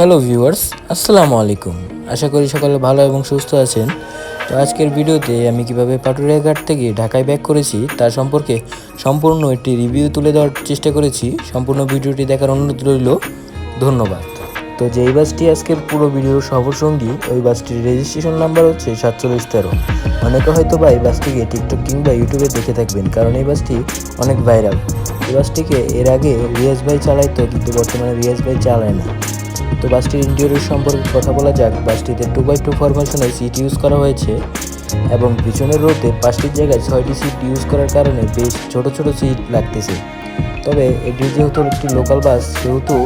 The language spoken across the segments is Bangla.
হ্যালো ভিউয়ার্স, আসসালামু আলাইকুম। আশা করি সকালে ভালো এবং সুস্থ আছেন। তো আজকের ভিডিওতে আমি কীভাবে পাটুরিয়া ঘাট থেকে ঢাকায় ব্যাক করেছি, তার সম্পর্কে সম্পূর্ণ একটি রিভিউ তুলে দেওয়ার চেষ্টা করেছি। সম্পূর্ণ ভিডিওটি দেখার অনুরোধ রইল। ধন্যবাদ। তো যেই বাসটি আজকের পুরো ভিডিওর সফর সঙ্গী ওই বাসটির রেজিস্ট্রেশন নাম্বার হচ্ছে সাতচল্লিশ তেরো। অনেকে হয়তো বা এই বাসটিকে টিকটক কিংবা ইউটিউবে দেখে থাকবেন, কারণ এই বাসটি অনেক ভাইরাল এই বাসটিকে এর আগে রিয়াজ ভাই চালাইতো, কিন্তু বর্তমানে রিয়াজ ভাই চালায় না। তো বাসটির ইন্টেরিয়র সম্পর্কে কথা বলা যাক। বাসটিতে টু বাই টু ফরমেশনের সিট ইউজ করা হয়েছে এবং পিছনের রোতে পাঁচটির জায়গায় ছয়টি সিট ইউজ করার কারণে বেশ ছোট ছোট সিট লাগতেছে। তবে এটি যেহেতু একটি লোকাল বাস সেহেতু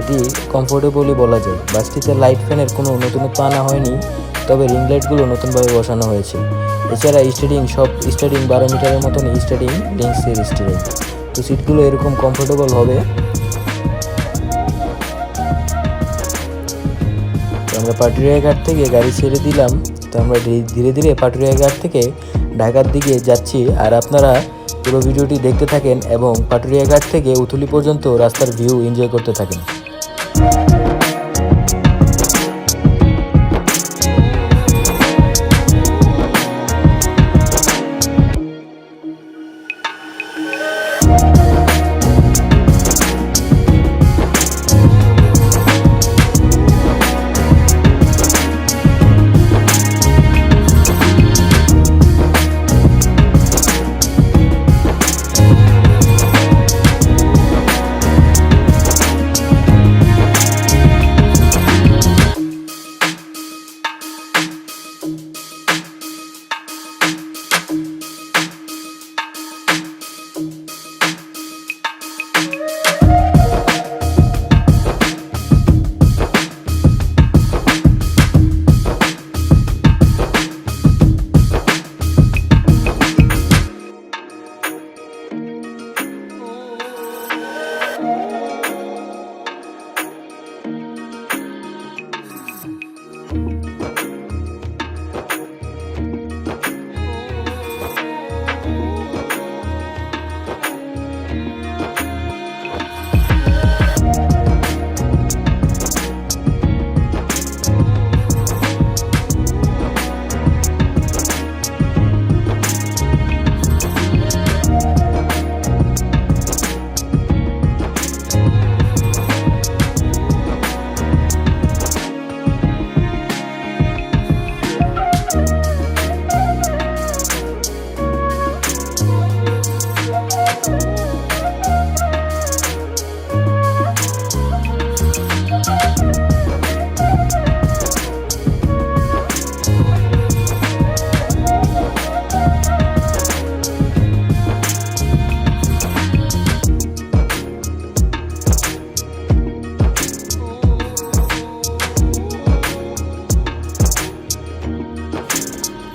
এটি কমফোর্টেবলই বলা যায়। বাসটিতে লাইট ফ্যানের কোনো নতুনত্ব আনা হয়নি, তবে রিং লাইটগুলো নতুনভাবে বসানো হয়েছে। এছাড়া স্টারিং সব স্টারিং বারো মিটারের মতন স্টারিং লিঙ্কসের স্টারিং তো সিটগুলো এরকম কমফোর্টেবল হবে আমরা পাটুরিয়া ঘাট থেকে গাড়ি ছেড়ে দিলাম। তো আমরা ধীরে ধীরে পাটুরিয়া ঘাট থেকে ঢাকার দিকে যাচ্ছি। আর আপনারা পুরো ভিডিওটি দেখতে থাকেন এবং পাটুরিয়া ঘাট থেকে উথুলি পর্যন্ত রাস্তার ভিউ এনজয় করতে থাকেন।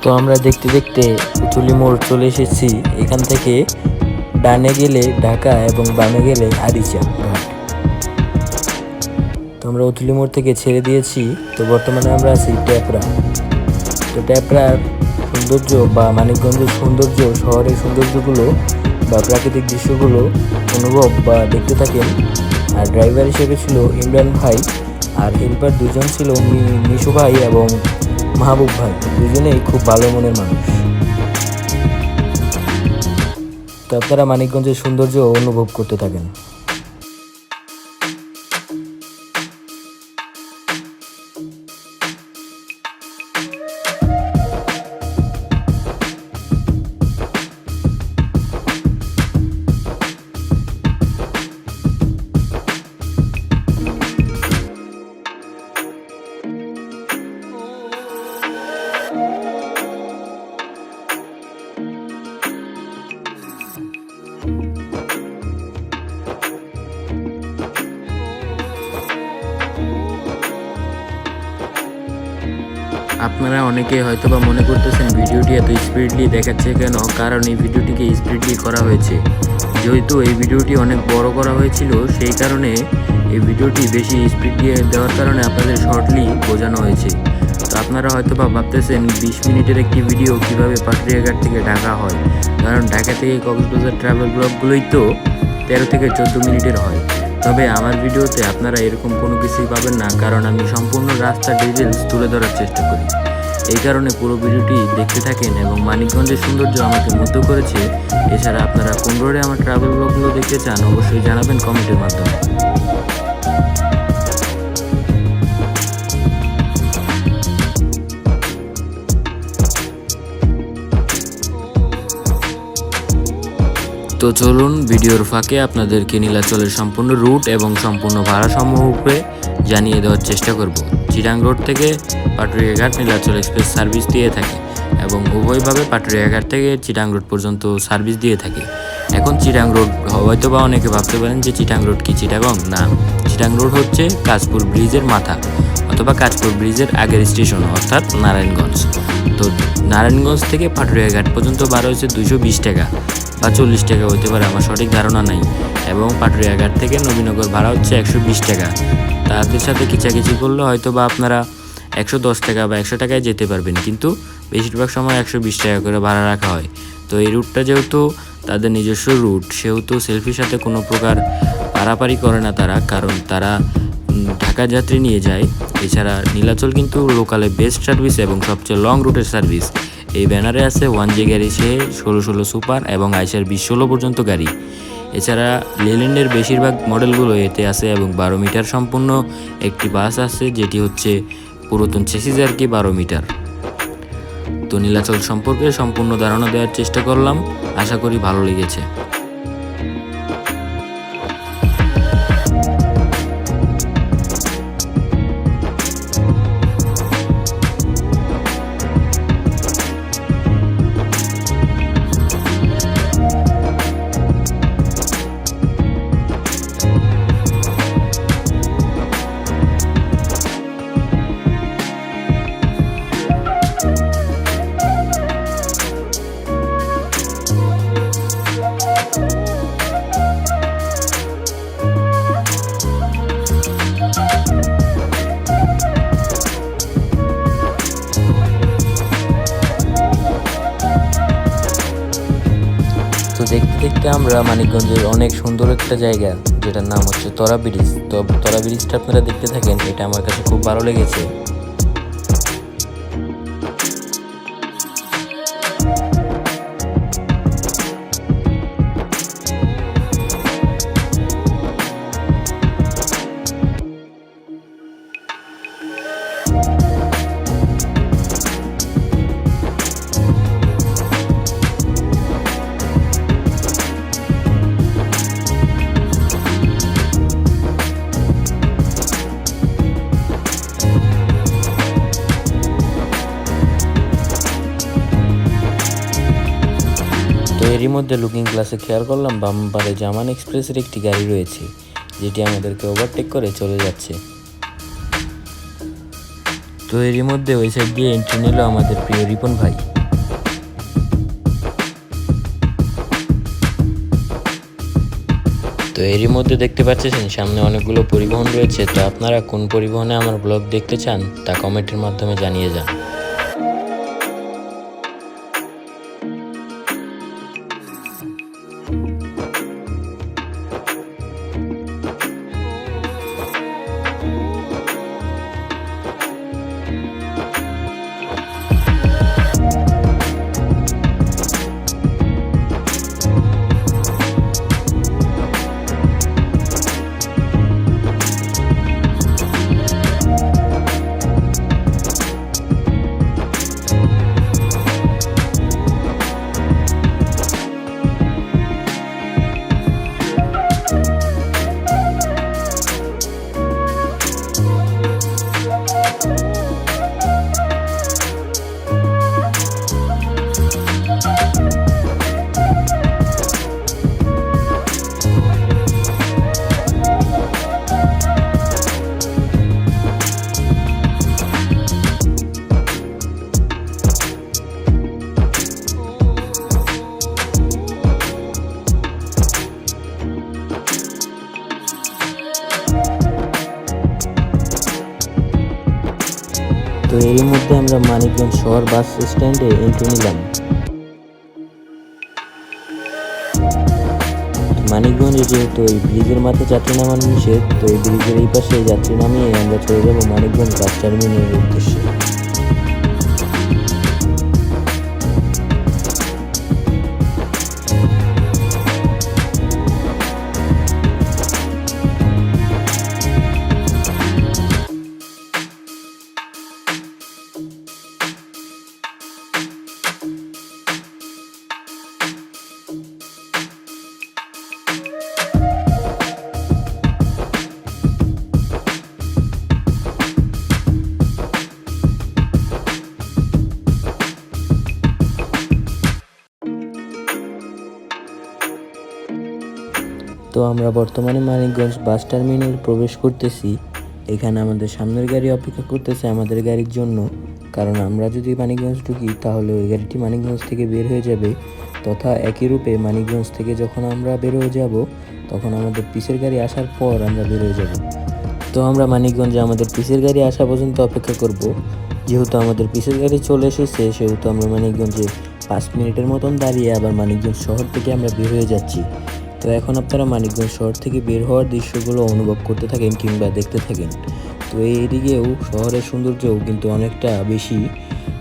তো আমরা দেখতে দেখতে উতুলি মোড় চলে এসেছি। এখান থেকে ডানে গেলে ঢাকা এবং বামে গেলে আরিচা ঘাট। তো আমরা উতুলি মোড় থেকে ছেড়ে দিয়েছি। তো বর্তমানে আমরা আছি ট্যাপরা। তো ট্যাপরার সৌন্দর্য বা মানিকগঞ্জের সৌন্দর্য, শহরের সৌন্দর্যগুলো বা প্রাকৃতিক দৃশ্যগুলো অনুভব বা দেখতে থাকেন। আর ড্রাইভার হিসেবে ছিল ইমরান ভাই। আর হেল্পার দুজন ছিল মিশু ভাই এবং মাহবুব ভাই দুজনেই খুব ভালো মনের মানুষ। তো আপনারা মানিকগঞ্জের সৌন্দর্য অনুভব করতে থাকেন। আপনারা অনেকে হয়তোবা মনে করতেছেন ভিডিওটি এত স্পিডলি দেখাচ্ছে কেন? কারণ এই ভিডিওটিকে স্পিডলি করা হয়েছে। যেহেতু এই ভিডিওটি অনেক বড় করা হয়েছিল, সেই কারণে এই ভিডিওটি বেশি স্পিড দিয়ে দেওয়ার কারণে আপনাদের শর্টলি বোঝানো হয়েছে। তো আপনারা হয়তো বা ভাবতেছেন, বিশ মিনিটের একটি ভিডিও কীভাবে পাটুরিয়াঘাট থেকে ঢাকা হয়? কারণ ঢাকা থেকে কক্সবাজার ট্রাভেল ব্লগগুলোই তো তেরো থেকে চোদ্দ মিনিটের হয়। তবে আমার ভিডিওতে আপনারা এরকম কোনো কিছুই পাবেন না, কারণ আমি সম্পূর্ণ রাস্তার ডিটেলস তুলে ধরার চেষ্টা করি। এই কারণে পুরো ভিডিওটি দেখতে থাকেন এবং মানিকগঞ্জের সৌন্দর্য আমাকে মুগ্ধ করেছে। এছাড়া আপনারা কোন রোডে আমার ট্রাভেল ব্লগগুলো দেখতে চান, অবশ্যই জানাবেন কমেন্টের মাধ্যমে। তো চলুন ভিডিওর ফাঁকে আপনাদেরকে নীলাচলের সম্পূর্ণ রুট এবং সম্পূর্ণ ভাড়া সম্পর্কে জানিয়ে দেওয়ার চেষ্টা করব। চিরাং রোড থেকে পাটুরিয়াঘাট নীলাচল এক্সপ্রেস সার্ভিস দিয়ে থাকে এবং উভয়ভাবে পাটুরিয়াঘাট থেকে চিটাং রোড পর্যন্ত সার্ভিস দিয়ে থাকে। এখন চিটাং রোড হয়তো বা অনেকে ভাবতে পারেন যে চিটাং রোড কি চিটাগং? না, চিটাং রোড হচ্ছে কাজপুর ব্রিজের মাথা অথবা কাজপুর ব্রিজের আগের স্টেশন, অর্থাৎ নারায়ণগঞ্জ। তো নারায়ণগঞ্জ থেকে পাটুরিয়াঘাট পর্যন্ত ভাড়া হয়েছে দুশো বিশ টাকা। বা চল্লিশ টাকা হতে পারে, আমার সঠিক ধারণা নাই। এবং পাটুরিয়াঘাট থেকে নবীনগর ভাড়া হচ্ছে একশো বিশ টাকা। তাদের সাথে কিচাকিচি করলে হয়তো বা আপনারা একশো দশ টাকা বা একশো টাকায় যেতে পারবেন, কিন্তু বেশিরভাগ সময় একশো বিশ টাকা করে ভাড়া রাখা হয়। তো এই রুটটা যেহেতু তাদের নিজস্ব রুট, সেহেতু সেলফির সাথে কোনো প্রকার পারাপারি করে না তারা, কারণ তারা ঢাকা যাত্রী নিয়ে যায়। এছাড়া নীলাচল কিন্তু লোকালে বেস্ট সার্ভিস এবং সবচেয়ে লং রুটের সার্ভিস এই ব্যানারে আছে ওয়ান জি গাড়ি সে ষোলো ষোলো সুপার এবং আইসার বিশ ষোলো পর্যন্ত গাড়ি। এছাড়া লেল্যান্ডের বেশিরভাগ মডেলগুলো এতে আছে এবং বারো মিটার সম্পূর্ণ একটি বাস আছে, যেটি হচ্ছে পুরাতন চেসিস আর কি বারো মিটার। তো নীলাচল সম্পর্কে সম্পূর্ণ ধারণা দেওয়ার চেষ্টা করলাম। আশা করি ভালো লেগেছে। আমরা মানিকগঞ্জের অনেক সুন্দর একটা জায়গা, যেটার নাম হচ্ছে তরা ব্রিজ তো তরা ব্রিজটা আপনারা দেখতে থাকেন, এটা আমার কাছে খুব ভালো লেগেছে। মধ্যে লুকিং গ্লাসে খেয়াল করলাম বাম পারে জামান এক্সপ্রেসের একটি গাড়ি রয়েছে, যেটি আমাদেরকে ওভারটেক করে চলে যাচ্ছে। তো এরই মধ্যে ওই সাইড দিয়ে এন্ট্রি নিল আমাদের প্রিয় রিপন ভাই। তো এরই মধ্যে দেখতে পাচ্ছেন, সামনে অনেকগুলো পরিবহন রয়েছে। তো আপনারা কোন পরিবহনে আমার ব্লগ দেখতে চান, তা কমেন্টের মাধ্যমে জানিয়ে যান। এরই মধ্যে আমরা মানিকগঞ্জ শহর বাস স্ট্যান্ডে এন্ট্রি নিলাম। মানিকগঞ্জে যেহেতু এই ব্রিজের মাথায় যাত্রী নামানো নিষেধ, তো এই ব্রিজের এই পাশে যাত্রী নামিয়ে আমরা চলে যাব মানিকগঞ্জ বাস টার্মিনালের উদ্দেশ্যে। তো আমরা বর্তমানে মানিকগঞ্জ বাস টার্মিনাল প্রবেশ করতেছি। এখানে আমাদের সামনের গাড়ি অপেক্ষা করতেছে আমাদের গাড়ির জন্য। কারণ আমরা যদি মানিকগঞ্জ ঢুকি, তাহলে ওই গাড়িটি মানিকগঞ্জ থেকে বের হয়ে যাবে। তথা একই রূপে মানিকগঞ্জ থেকে যখন আমরা বের হয়ে যাব, তখন আমাদের পিসের গাড়ি আসার পর আমরা বের হয়ে যাব। তো আমরা মানিকগঞ্জে আমাদের পিসের গাড়ি আসা পর্যন্ত অপেক্ষা করব। যেহেতু আমাদের পিসের গাড়ি চলে এসেছে, সেহেতু আমরা মানিকগঞ্জে পাঁচ মিনিটের মতন দাঁড়িয়ে আবার মানিকগঞ্জ শহর থেকে আমরা বের হয়ে যাচ্ছি। এখন আপনারা মানিকগঞ্জ শহর থেকে বের হওয়ার দৃশ্যগুলো অনুভব করতে থাকেন কিংবা দেখতে থাকেন। তো এইদিকেও শহরের সৌন্দর্যও কিন্তু অনেকটা বেশি।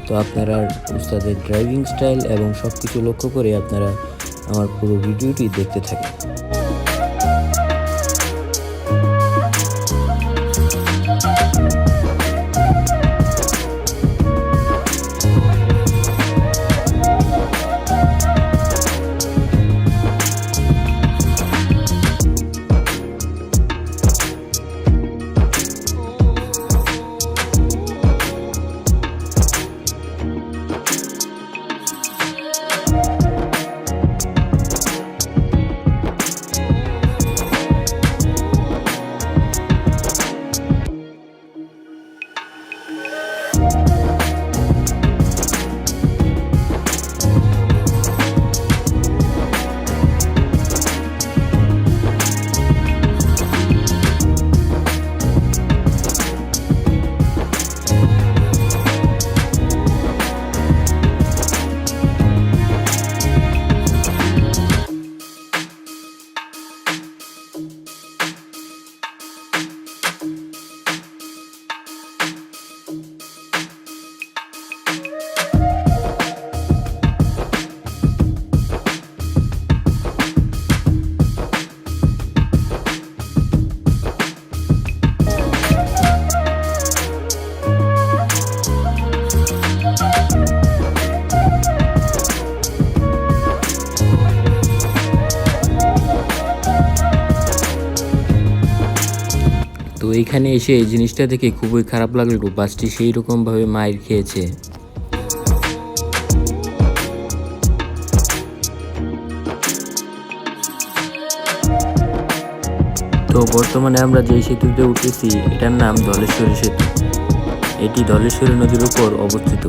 তো আপনারা উস্তাদের ড্রাইভিং স্টাইল এবং সব কিছু লক্ষ্য করে আপনারা আমার পুরো ভিডিওটি দেখতে থাকেন। তো এইখানে এসে এই জিনিসটা দেখে খুবই খারাপ লাগল, বাসটি সেই রকমভাবে মায়ের খেয়েছে। তো বর্তমানে আমরা যে সেতুতে উঠেছি, এটার নাম ধলেশ্বরী সেতু। এটি ধলেশ্বরী নদীর উপর অবস্থিত।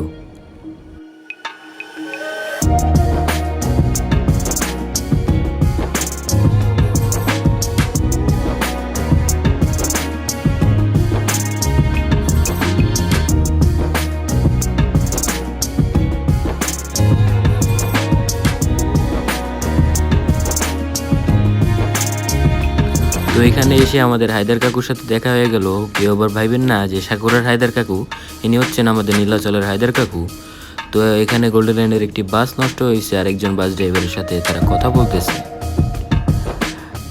এখানে এসে আমাদের হায়দার কাকুর সাথে দেখা হয়ে গেল। কেউ আবার ভাইবেন না যে সাকুরার হায়দার কাকু, ইনি হচ্ছেন আমাদের নীলাচলের হায়দার কাকু। তো এখানে গোল্ডেন ল্যান্ডের একটি বাস নষ্ট হয়েছে, আরেকজন বাস ড্রাইভারের সাথে তারা কথা বলতেছে।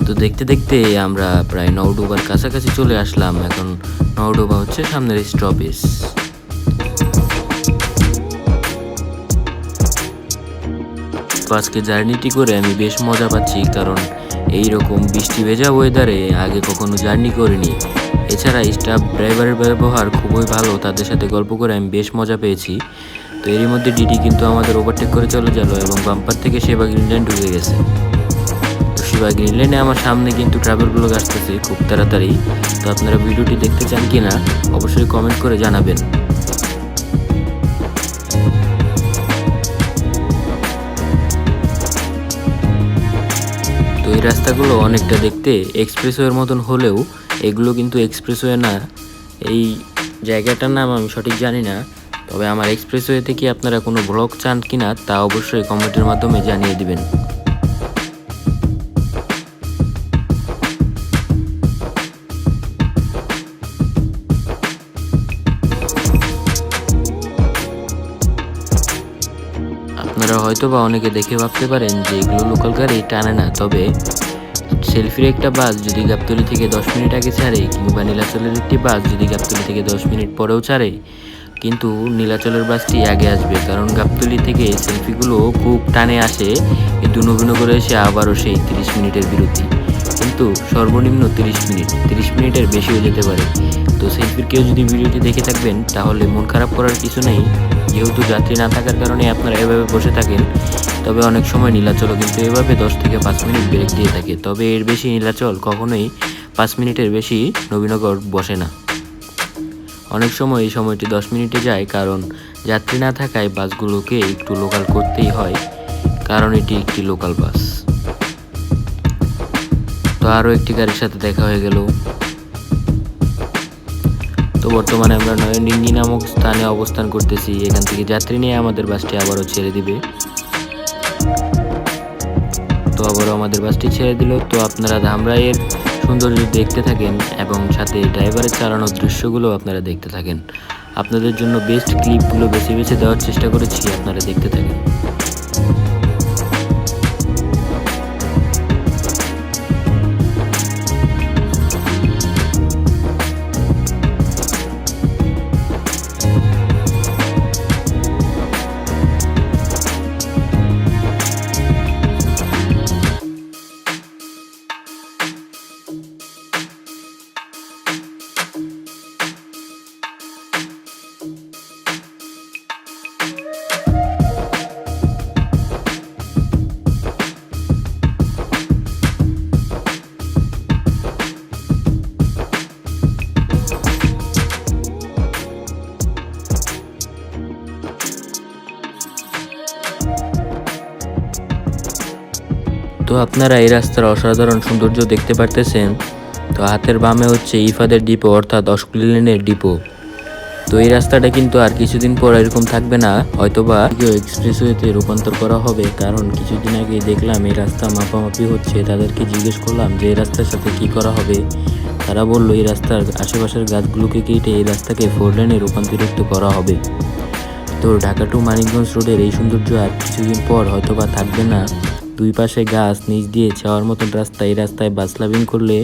তো দেখতে দেখতে আমরা প্রায় নওডুবার কাছাকাছি চলে আসলাম। এখন নওডুবা হচ্ছে সামনের স্টপেজ আজকে জার্নিটি করে আমি বেশ মজা পাচ্ছি, কারণ এই রকম বৃষ্টি ভেজা ওয়েদারে আগে কখনো জার্নি করিনি। এছাড়া স্টাফ ড্রাইভারের ব্যবহার খুবই ভালো, তাদের সাথে গল্প করে আমি বেশ মজা পেয়েছি। তো এরই মধ্যে ডিডি কিন্তু আমাদের ওভারটেক করে চলে গেল এবং বাম্পার থেকে সেবা গ্রিনল্যান্ড ঢুকে গেছে। তো সেবা গ্রিনল্যান্ডে আমার সামনে কিন্তু ট্রাভেল ব্লগ আসতেছে খুব তাড়াতাড়ি। তো আপনারা ভিডিওটি দেখতে চান কি না অবশ্যই কমেন্ট করে জানাবেন। এই রাস্তাগুলো অনেকটা দেখতে এক্সপ্রেসওয়ের মতন হলেও এগুলো কিন্তু এক্সপ্রেসওয়ে না। এই জায়গাটার নাম আমি সঠিক জানি না, তবে আমার এক্সপ্রেসওয়ে থেকে আপনারা কোনো ব্লগ চান কিনা তা অবশ্যই কমেন্টের মাধ্যমে জানিয়ে দিবেন। আপনারা হয়তো বা অনেকে দেখে ভাবতে পারেন যে এগুলো লোকাল গাড়ি টানে না, তবে সেলফির একটা বাস যদি গাবতলি থেকে দশ মিনিট আগে ছাড়ে কিংবা নীলাচলের একটি বাস যদি গাবতলি থেকে দশ মিনিট পরেও ছাড়ে, কিন্তু নীলাচলের বাসটি আগে আসবে। কারণ গাবতলি থেকে সেলফিগুলো খুব টানে আসে, কিন্তু নবীনগরে এসে আবারও সেই তিরিশ মিনিটের বিরতি। কিন্তু সর্বনিম্ন তিরিশ মিনিট, তিরিশ মিনিটের বেশিও যেতে পারে। তো সেলফির কেউ যদি ভিডিওটি দেখে থাকবেন, তাহলে মন খারাপ করার কিছু নেই। যেহেতু যাত্রী না থাকার কারণে আপনারা এভাবে বসে থাকেন, তবে অনেক সময় নীলাচলও কিন্তু এভাবে দশ থেকে পাঁচ মিনিট ব্রেক দিয়ে থাকে। তবে এর বেশি নীলাচল কখনোই পাঁচ মিনিটের বেশি নবীনগর বসে না। অনেক সময় এই সময়টি দশ মিনিটে যায় কারণ যাত্রী না থাকায় বাসগুলোকে একটু লোকাল করতেই হয়, কারণ এটি একটি লোকাল বাস তো আরও একটি গাড়ির সাথে দেখা হয়ে গেল। বর্তমানে আমরা নয়নডিঙ্গি নামক স্থানে অবস্থান করতেছি। এখান থেকে যাত্রী নিয়ে আমাদের বাসটি আবারও ছেড়ে দিবে। তো আবারও আমাদের বাসটি ছেড়ে দিল। তো আপনারা ধামরাইয়ের সৌন্দর্য দেখতে থাকেন এবং সাথে ড্রাইভারের চালানোর দৃশ্যগুলো আপনারা দেখতে থাকেন। আপনাদের জন্য বেস্ট ক্লিপগুলো বেছে বেছে দেওয়ার চেষ্টা করেছি, আপনারা দেখতে থাকেন। আপনারা এই রাস্তার অসাধারণ সৌন্দর্য দেখতে পারতেছেন। তো হাতের বামে হচ্ছে ইফাদের ডিপো, অর্থাৎ অস্কুলি লেনের ডিপো। তো এই রাস্তাটা কিন্তু আর কিছুদিন পর এরকম থাকবে না, হয়তোবা এক্সপ্রেসওয়েতে রূপান্তর করা হবে, কারণ কিছুদিন আগে দেখলাম এই রাস্তা মাপামাপি হচ্ছে। তাদেরকে জিজ্ঞেস করলাম যে, এই রাস্তার সাথে কি করা হবে? তারা বলল, এই রাস্তার আশেপাশের গাছগুলোকে কেটে এই রাস্তাকে ফোর লেনে রূপান্তরিত করা হবে। তো ঢাকা টু মানিকগঞ্জ রোডের এই সৌন্দর্য আর কিছুদিন পর হয়তোবা থাকবে না। দুই পাশে গাছ নিচ দিয়ে যাওয়ার মতন রাস্তা এই রাস্তায় বাস লাভিং করলে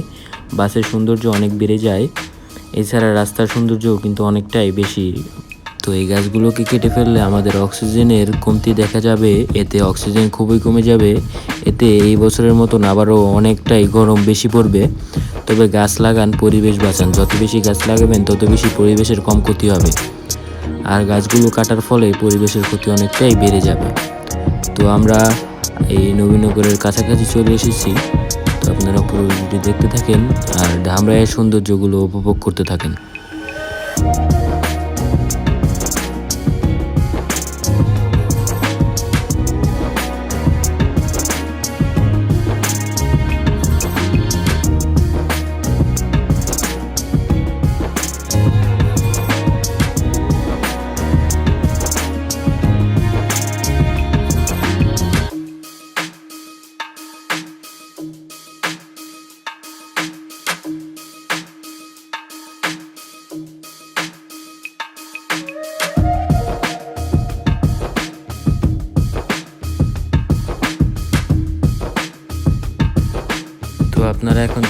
বাসের সৌন্দর্য অনেক বেড়ে যায়। এছাড়া রাস্তার সৌন্দর্যও কিন্তু অনেকটাই বেশি। তো এই গাছগুলোকে কেটে ফেললে আমাদের অক্সিজেনের কমতি দেখা যাবে, এতে অক্সিজেন খুবই কমে যাবে, এতে এই বছরের মতন আবারও অনেকটাই গরম বেশি পড়বে। তবে গাছ লাগান, পরিবেশ বাঁচান, যত বেশি গাছ লাগাবেন, তত বেশি পরিবেশের কম ক্ষতি হবে। আর গাছগুলো কাটার ফলে পরিবেশের ক্ষতি অনেকটাই বেড়ে যাবে। তো আমরা এই নবীনগরের কাছাকাছি চলে এসেছি। তো আপনারা পুরো ভিডিও দেখতে থাকেন আর ধামরাইয়ের সৌন্দর্যগুলো উপভোগ করতে থাকেন।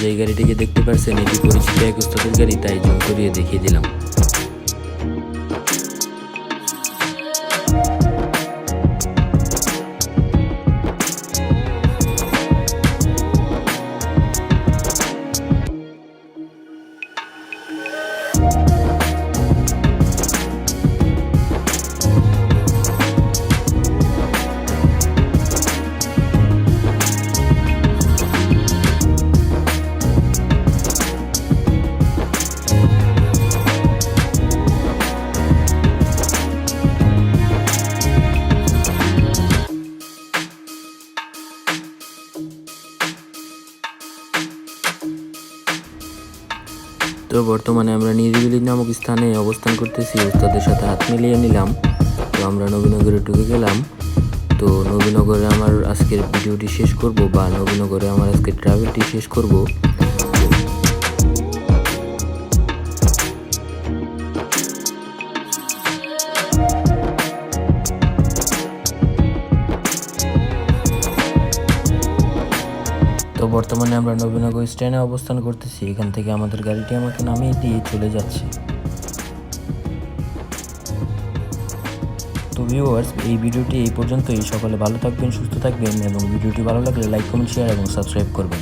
যে গাড়িটিকে দেখতে পারছেন এটি পরিচিত এক উস্তাদের গাড়ি তাই জুম করিয়ে দেখিয়ে দিলাম। বর্তমানে আমরা নিরিবিলি নামক স্থানে অবস্থান করতেছি ওস্তাদের সাথে হাত মিলিয়ে নিলাম। তো আমরা নবীনগরে ঢুকে গেলাম। তো নবীনগরে আমার আজকের ভিডিওটি শেষ করব বা নবীনগরে আমার আজকের ট্রাভেলটি শেষ করব। বর্তমানে আমরা নবীনগর স্ট্যান্ডে অবস্থান করতেছি। এখান থেকে আমাদের গাড়িটি আমাকে নামিয়ে দিয়ে চলে যাচ্ছে। তো ভিউয়ার্স এই ভিডিওটি এই পর্যন্তই। সকলে ভালো থাকবেন, সুস্থ থাকবেন এবং ভিডিওটি ভালো লাগলে লাইক কমেন্ট শেয়ার এবং সাবস্ক্রাইব করবেন।